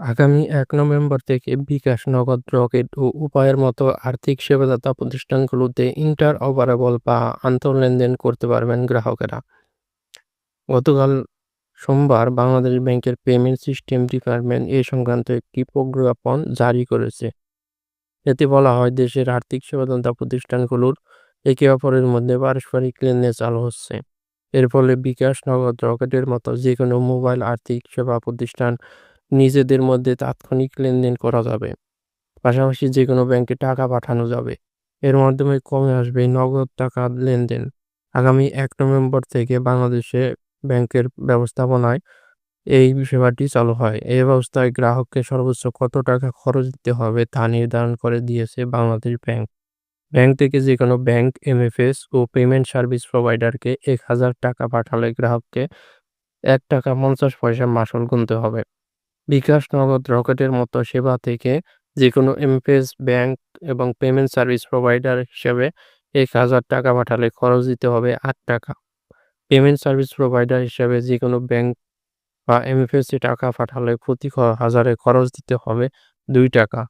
আগামী এক নভেম্বর থেকে বিকাশ, নগদ, রকেট ও উপায়ের মতো আর্থিক সেবাদাতা প্রতিষ্ঠানগুলোতে ইন্টারঅপারেবল বা আন্তঃলেনদেন করতে পারবেন গ্রাহকেরা। গতকাল সোমবার বাংলাদেশ ব্যাংকের পেমেন্ট সিস্টেম ডিপার্টমেন্ট এ সংক্রান্ত একটি প্রজ্ঞাপন জারি করেছে। এতে বলা হয়, দেশের আর্থিক সেবাদাতা প্রতিষ্ঠানগুলোর একে অপরের মধ্যে পারস্পরিক লেনদেন চালু হচ্ছে। এর ফলে বিকাশ, নগদ, রকেটের মতো যেকোনো মোবাইল আর্থিক সেবা প্রতিষ্ঠান নিজেদের মধ্যে তাৎক্ষণিক লেনদেন করা যাবে। পাশাপাশি যে কোনো ব্যাংকে টাকা পাঠানো যাবে। এর মাধ্যমে কমে আসবে নগদ টাকার লেনদেন। আগামী এক নভেম্বর থেকে বাংলাদেশে ব্যাংকের ব্যবস্থাপনায় এই সেবাটি চালু হয়। এই ব্যবস্থায় গ্রাহককে সর্বোচ্চ কত টাকা খরচ দিতে হবে তা নির্ধারণ করে দিয়েছে বাংলাদেশ ব্যাংক। ব্যাংক থেকে যেকোনো ব্যাংক, এমএফএস ও পেমেন্ট সার্ভিস প্রোভাইডারকে এক হাজার টাকা পাঠালে গ্রাহককে এক টাকা পঞ্চাশ পয়সা মাসুল গুনতে হবে। বিকাশ, নগদ, রকেটের মতো সেবা থেকে যে কোনো এমপেস ব্যাংক এবং পেমেন্ট সার্ভিস প্রোভাইডার হিসেবে এক হাজার টাকা পাঠালে খরচ দিতে হবে আট টাকা। পেমেন্ট সার্ভিস প্রোভাইডার হিসেবে যে কোনো ব্যাংক বা এমএফএসে টাকা পাঠালে প্রতি হাজারে খরচ দিতে হবে দুই টাকা।